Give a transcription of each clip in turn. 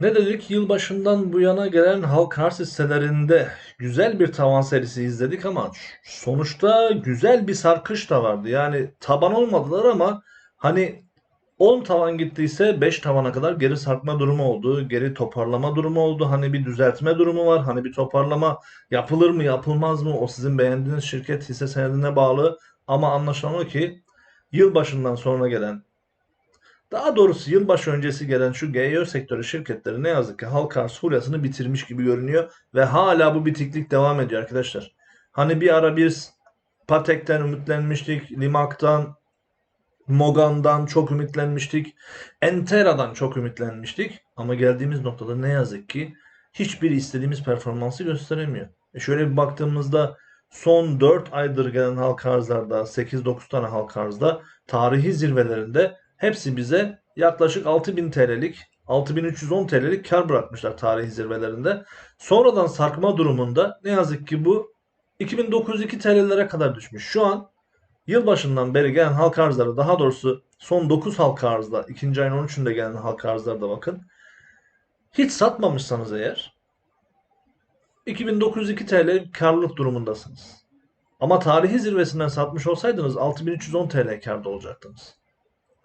Ne dedik? Yılbaşından bu yana gelen halk arz hisselerinde güzel bir tavan serisi izledik ama sonuçta güzel bir sarkış da vardı. Yani taban olmadılar ama hani 10 tavan gittiyse 5 tavana kadar geri sarkma durumu oldu. Geri toparlama durumu oldu. Hani bir düzeltme durumu var. Hani bir toparlama yapılır mı yapılmaz mı? O sizin beğendiğiniz şirket hisse senedine bağlı. Ama anlaşılan o ki yılbaşından sonra gelen daha doğrusu yılbaşı öncesi gelen şu GEO sektörü şirketleri ne yazık ki halk arz bitirmiş gibi görünüyor ve hala bu bitiklik devam ediyor arkadaşlar. Hani bir ara biz Patek'ten ümitlenmiştik, Limak'tan, Mogan'dan çok ümitlenmiştik, Entera'dan çok ümitlenmiştik ama geldiğimiz noktada ne yazık ki hiçbir istediğimiz performansı gösteremiyor. E şöyle bir baktığımızda son 4 aydır gelen halk arzlarda 8-9 tane halk arzda tarihi zirvelerinde hepsi bize yaklaşık 6000 TL'lik 6310 TL'lik kar bırakmışlar tarihi zirvelerinde. Sonradan sarkma durumunda ne yazık ki bu 2902 TL'lere kadar düşmüş. Şu an yılbaşından beri gelen halka arzları daha doğrusu son 9 halka arzda 2. ayın 13'ünde gelen halka arzlarda bakın. Hiç satmamışsanız eğer 2902 TL karlılık durumundasınız. Ama tarihi zirvesinden satmış olsaydınız 6310 TL karda olacaktınız.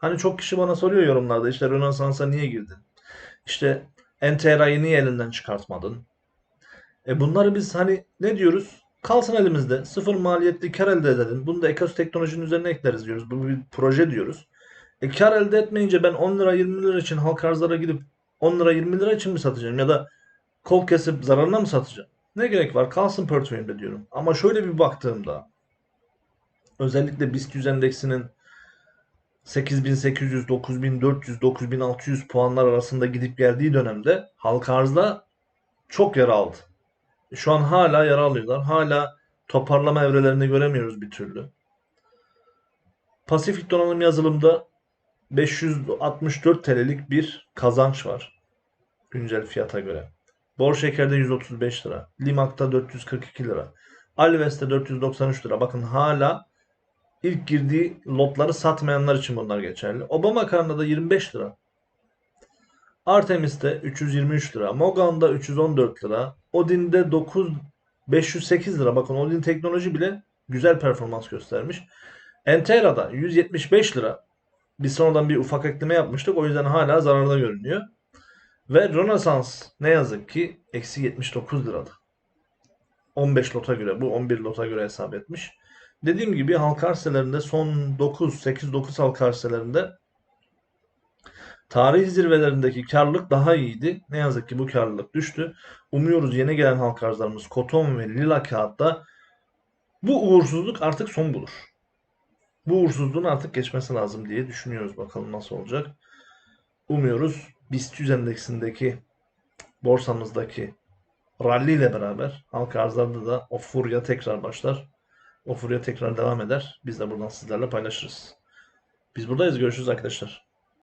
Hani çok kişi bana soruyor yorumlarda işte Rönesans'a niye girdin? İşte Entera'yı niye elinden çıkartmadın? E bunları biz hani ne diyoruz? Kalsın elimizde. Sıfır maliyetli kar elde edelim. Bunu da Ekos teknolojinin üzerine ekleriz diyoruz. Bu bir proje diyoruz. E kar elde etmeyince ben 10 lira 20 lira için halk arzlara gidip 10 lira 20 lira için mi satacağım? Ya da kol kesip zararına mı satacağım? Ne gerek var? Kalsın portföyümde diyorum. Ama şöyle bir baktığımda özellikle BIST 100 endeksinin 8800, 9400, 9600 puanlar arasında gidip geldiği dönemde halka arzda çok yara aldı. Şu an hala yara alıyorlar. Hala toparlama evrelerini göremiyoruz bir türlü. Pasifik donanım yazılımda 564 TL'lik bir kazanç var. Güncel fiyata göre. Bor şekerde 135 lira. Limak'ta 442 lira. Alves'te 493 lira. Bakın hala ilk girdiği lotları satmayanlar için bunlar geçerli. Obama karnında 25 lira. Artemis'te 323 lira. Mogan'da 314 lira. Odin'de 9 508 lira. Bakın Odin teknoloji bile güzel performans göstermiş. Entera'da 175 lira. Biz sonradan bir ufak ekleme yapmıştık. O yüzden hala zararda görünüyor. Ve Rönesans ne yazık ki eksi 79 lirada. 15 lota göre bu 11 lota göre hesap etmiş. Dediğim gibi halka arsalarında son 9 8-9 halka arsalarında tarih zirvelerindeki karlılık daha iyiydi. Ne yazık ki bu karlılık düştü. Umuyoruz yeni gelen halka arzlarımız Koton ve Lila kağıtta bu uğursuzluk artık son bulur. Bu uğursuzluğun artık geçmesi lazım diye düşünüyoruz. Bakalım nasıl olacak. Umuyoruz BIST 100 endeksindeki borsamızdaki rally ile beraber halka arzlarda da o furya tekrar başlar. O furya tekrar devam eder. Biz de buradan sizlerle paylaşırız. Biz buradayız. Görüşürüz arkadaşlar.